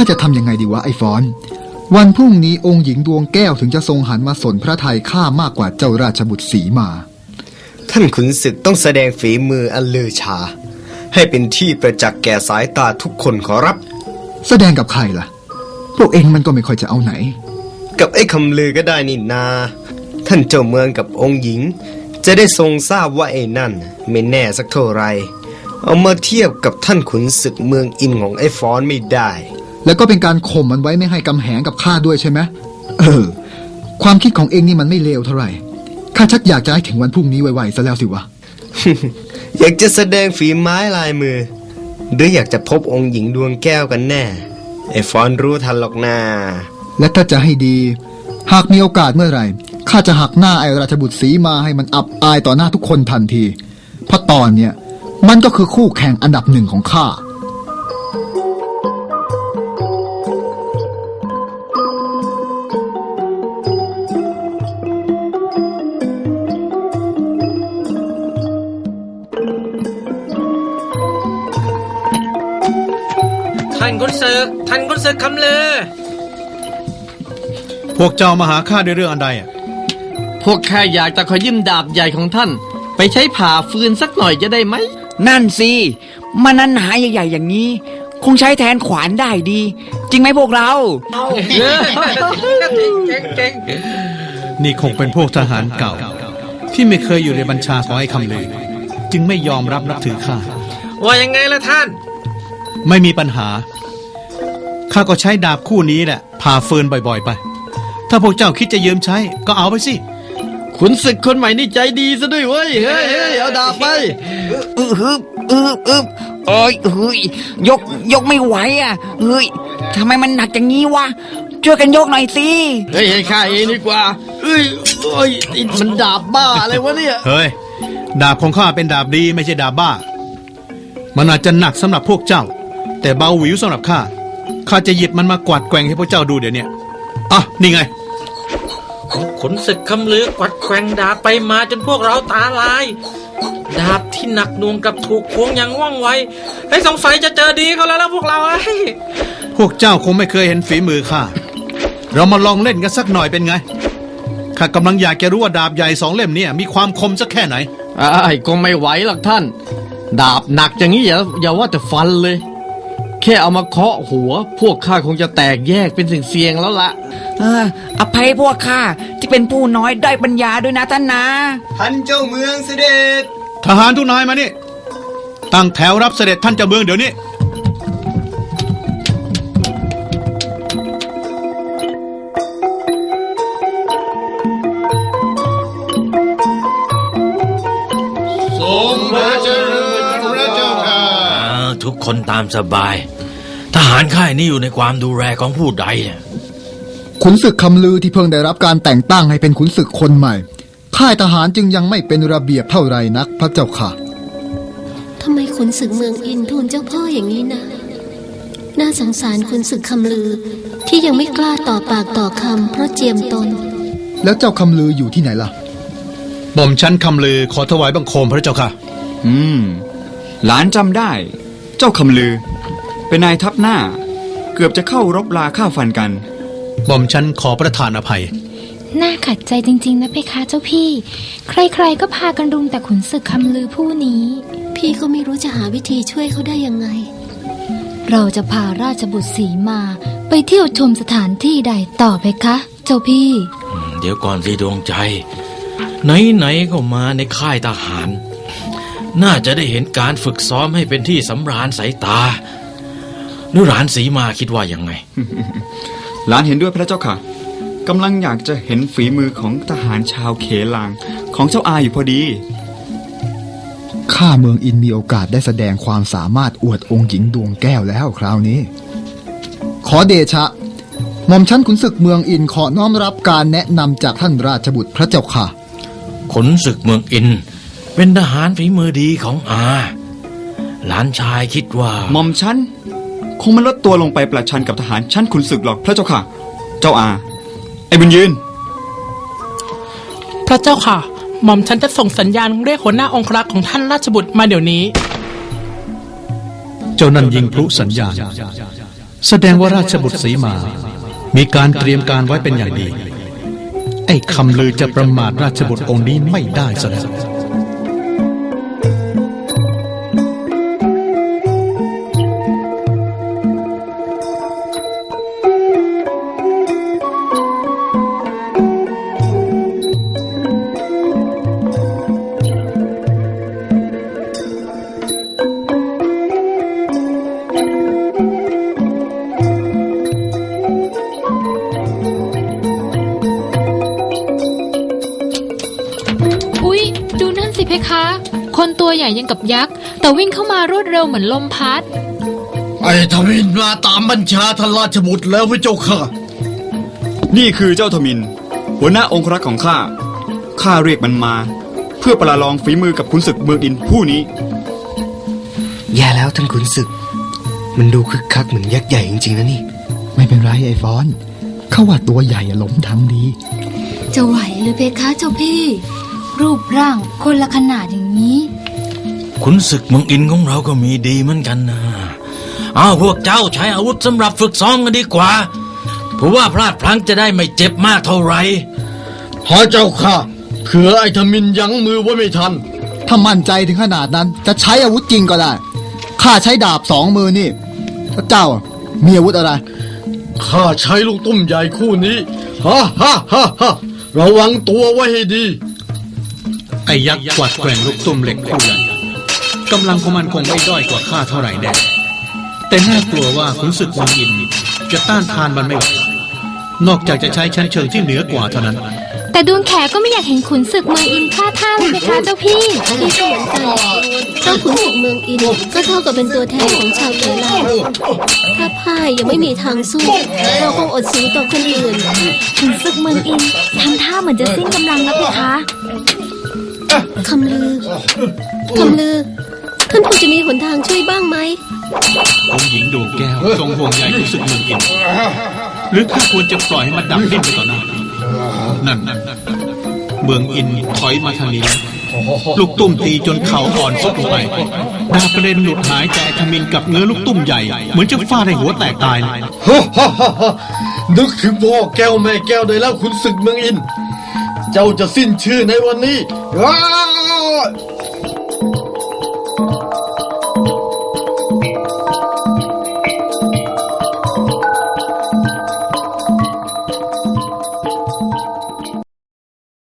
ข้าจะทำยังไงดีวะไอ้ฟอน วันพรุ่งนี้องค์หญิงดวงแก้วถึงจะทรงหันมาสนพระทัยข้ามากกว่าเจ้าราชบุตรสีมา ท่านขุนศึกต้องแสดงฝีมืออันลือชา ให้เป็นที่ประจักษ์แก่สายตาทุกคนขอรับ แสดงกับใครล่ะ พวกเองมันก็ไม่ค่อยจะเอาไหน กับไอ้คำลือก็ได้นี่นา ท่านเจ้าเมืองกับองค์หญิง จะได้ทรงทราบว่าไอ้นั่นไม่แน่สักเท่าไหรเอามาเทียบกับท่านขุนศึกเมืองอินของไอ้ฟอนไม่ได้ แล้วก็เป็นการข่มมันไว้ไม่ให้กำแหงกับข้าด้วยใช่ไหมเออ ความคิดของเองนี่มันไม่เลวเท่าไหร่ข้าชักอยากจะให้ถึงวันพรุ่งนี้ไวๆซะแล้วสิวะ อยากจะแสดงฝีไม้ลายมือ หรืออยากจะพบองค์หญิงดวงแก้วกันแน่ไอ้ฟอนรู้ทันหรอกนาและถ้าจะให้ดี หากมีโอกาสเมื่อไหร่ข้าจะหักหน้าไอ้ราชบุตรสีมาให้มันอับอายต่อหน้าทุกคนทันทีเพราะตอนเนี้ยมันก็คือคู่แข่งอันดับหนึ่งของข้าานกุนศึกท่านกุนศึกคำลือพวกเจ้ามาหาข้าด้วยเรื่องอันใดอะพวกข้าอยากจะขอยืมดาบใหญ่ของท่าน ไปใช้ผ่าฟืนสักหน่อยจะได้ไหม นั่นสิมันนันหาใหญ่ๆอย่างนี้ คงใช้แทนขวานได้ดี จริงไหมพวกเราเก่งนี่คงเป็นพวกทหารเก่า ที่ไม่เคยอยู่ในบัญชาของไอ้คำลือจึงไม่ยอมรับนับถือข้าว่ายังไงล่ะท่าน ไม่มีปัญหา ข้าก็ใช้ดาบคู่นี้แหละผ่าเฟินบ่อยๆ ไป ถ้าพวกเจ้าคิดจะยืมใช้ก็เอาไปสิ ขุนศึกคนใหม่นี่ใจดีซะด้วยเว้ย เฮ้ยเฮ้ยเอาดาบไปอือฮึบอืออึบเอ้ยเฮ้ยยกยกไม่ไหวอะเฮ้ยทำไมมันหนักอย่างนี้วะช่วยกันยกหน่อยสิ เฮ้ยให้ข้าเองดีกว่า เอ้ยเอ้ยไอ้มันดาบบ้าอะไรวะเนี่ย เฮ้ย ดาบของข้าเป็นดาบดีไม่ใช่ดาบบ้า มันอาจจะหนักสำหรับพวกเจ้า แต่เบาหวิวสำหรับข้า ข้าจะหยิบมันมากวาดแกว่งให้พวกเจ้าดูเดี๋ยวนี้อะนี่ไงขุนศึกคำลือกวัดแกว่งดาบไปมาจนพวกเราตาลาย ดาบที่หนักหน่วงกับถูกควงอย่างว่องไวไอ้ยสงสัยจะเจอดีเขาแล้วนะพวกเราไอ้ยพวกเจ้าคงไม่เคยเห็นฝีมือข้าเรามาลองเล่นกันสักหน่อยเป็นไงข้ากำลังอยากจะรู้ว่าดาบใหญ่สองเล่มเนี่ยมีความคมสักแค่ไหนไอ้ก็ไม่ไหวหรอกท่าน ดาบหนักอย่างนี้อย่าอย่าว่าแต่ฟันเลยแค่เอามาเคาะหัว พวกข้าคงจะแตกแยกเป็นเสียงๆแล้วละเอออภัยพวกข้าที่เป็นผู้น้อยได้อยปัญญาด้วยนะท่านนะท่านเจ้าเมืองเสด็จ ทหารทุกนายมานี่ ตั้งแถวรับเสด็จท่านเจ้าเมืองเดี๋ยวนี้อ่าทุกคนตามสบาย ทหารค่ายนี้อยู่ในความดูแลของผู้ใดเนี่ยขุนศึกคำลือที่เพิ่งได้รับการแต่งตั้งให้เป็นขุนศึกคนใหม่ ค่ายทหารจึงยังไม่เป็นระเบียบเท่าไรนักพระเจ้าค่ะทำไมขุนศึกเมืองอินทูลเจ้าพ่ออย่างนี้นะน่าสงสารขุนศึกคำลือที่ยังไม่กล้าต่อปากต่อคำเพราะเจียมตน แล้วเจ้าคำลืออยู่ที่ไหนล่ะหม่อมชั้นคำลือขอถวายบังคมพระเจ้าค่ะ อืม หลานจำได้ เจ้าคำลือ เป็นนายทัพหน้า เกือบจะเข้ารบลาข้าฟันกันหม่อมชั้นขอประทานอภัย น่าขัดใจจริง ๆ นะเพคะเจ้าพี่ ใครๆก็พากันรุมแต่ขุนศึกคำลือผู้นี้ พี่ก็ไม่รู้จะหาวิธีช่วยเขาได้ยังไง เราจะพาราชบุตรสีมาไปเที่ยวชมสถานที่ใดต่อเพคะ เจ้าพี่อืมเดี๋ยวก่อนสิดวงใจ ไหนๆก็มาในค่ายทหาร น่าจะได้เห็นการฝึกซ้อมให้เป็นที่สำราญสายตา หรือหลานสีมาคิดว่ายังไง หลานเห็นด้วยพระเจ้าค่ะกำลังอยากจะเห็นฝีมือของทหารชาวเขลางของเจ้าอาอยู่พอดี ข้าเมืองอินมีโอกาสได้แสดงความสามารถอวดองค์หญิงดวงแก้วแล้วคราวนี้ ขอเดชะหม่อมชั้นขุนศึกเมืองอินขอน้อมรับการแนะนำจากท่านราชบุตรพระเจ้าค่ะ ขนศึกเมืองอิน เป็นทหารฝีมือดีของอา หลานชายคิดว่า หม่อมชั้น คงไม่ลดตัวลงไปประชันกับทหารชั้นขุนศึกหรอกพระเจ้าค่ะ เจ้าอา ไอ้บุญยืน พระเจ้าค่ะ หม่อมฉันจะส่งสัญญาณเรียกหัวหน้าองครักษ์ของท่านราชบุตรมาเดี๋ยวนี้ เจ้านั่นยิงพลุสัญญาณ แสดงว่าราชบุตรสีมา มีการเตรียมการไว้เป็นอย่างดี ไอ้คำลือจะประมาทราชบุตรองค์นี้ไม่ได้ซะแล้ว อุ๊ย ดูนั่นสิเพคะ คนตัวใหญ่ยังกับยักษ์ แต่วิ่งเข้ามารวดเร็วเหมือนลมพัด ไอ้ทวินมาตามบัญชาท่านราชบุตรแล้วพระเจ้าค่ะ นี่คือเจ้าทมิน หัวหน้าองครักษ์ของข้า ข้าเรียกมันมา เพื่อประลองฝีมือกับขุนศึกเมืองอินผู้นี้ แย่แล้วท่านขุนศึก มันดูคึกคักเหมือนยักษ์ใหญ่จริงๆนะนี่ ไม่เป็นไรไอ้ฟอน เขาว่าตัวใหญ่อะหลมทางดี จะไหวหรือเพคะเจ้าพี่ รูปร่างคนละขนาดอย่างนี้ ขุนศึกเมืองอินของเราก็มีดีเหมือนกันนะเอาพวกเจ้าใช้อาวุธสำหรับฝึกซ้อมกันดีกว่าเพราะว่าพลาดพลั้งจะได้ไม่เจ็บมากเท่าไหร่พระเจ้าค่ะเขือไอ้ทมินยั้งมือไว้ไม่ทัน ถ้ามั่นใจถึงขนาดนั้น จะใช้อาวุธจริงก็ได้ ข้าใช้ดาบสองมือนี่แล้วเจ้าอะมีอาวุธอะไร ข้าใช้ลูกตุ้มใหญ่คู่นี้ ฮ่าฮ่าฮ่าฮ่าระวังตัวไว้ให้ดี ไอ้ยักษ์กวัดแกว่งลูกตุ้มเหล็กคู่ใหญ่กำลังของมันคงไม่ด้อยกว่าข้าเท่าไหร่แน่แต่น่ากลัวว่าขุนศึกวังอิน จะต้านทานมันไม่ไหวนอกจากจะใช้ชั้นเชิงที่เหนือกว่าเท่านั้น แต่ดวงแขก็ไม่อยากเห็นขุนศึกเมืองอินพลาดท่าเลยเพคะเจ้าพี่อันนี้ก็เหมือนกันถ้าขุนศึกเมืองอินก็เท่ากับเป็นตัวแทนของชาวเกลาถ้าพ่ายยังไม่มีทางสู้ เราคงอดสูต่อคนอื่นขุนศึกเมืองอินทำท่าเหมือนจะสิ้นกำลังแล้วเพคะ คำลือ คำลือ ท่านพอจะมีหนทางช่วยบ้างไหม องค์หญิงดวงแก้ว ทรงห่วงใยขุนศึกเมืองอินหรือข้าควรจะปล่อยให้มันดับดิ้นไปต่อหน้านั่นเมืองอินถอยมาทางนี้แล้วลูกตุ้มตีจนเข่าอ่อนสุดลงไปดาบกระเด็นหลุดหายแต่ไอ้ทมินกับเนื้อลูกตุ้มใหญ่ เหมือนจะฟาดให้หัวแตกตายเลยฮ่าฮ่าฮ่าฮ่านึกถึงพ่อแก้วแม่แก้วได้แล้วขุนศึกเมืองอิน เจ้าจะสิ้นชื่อในวันนี้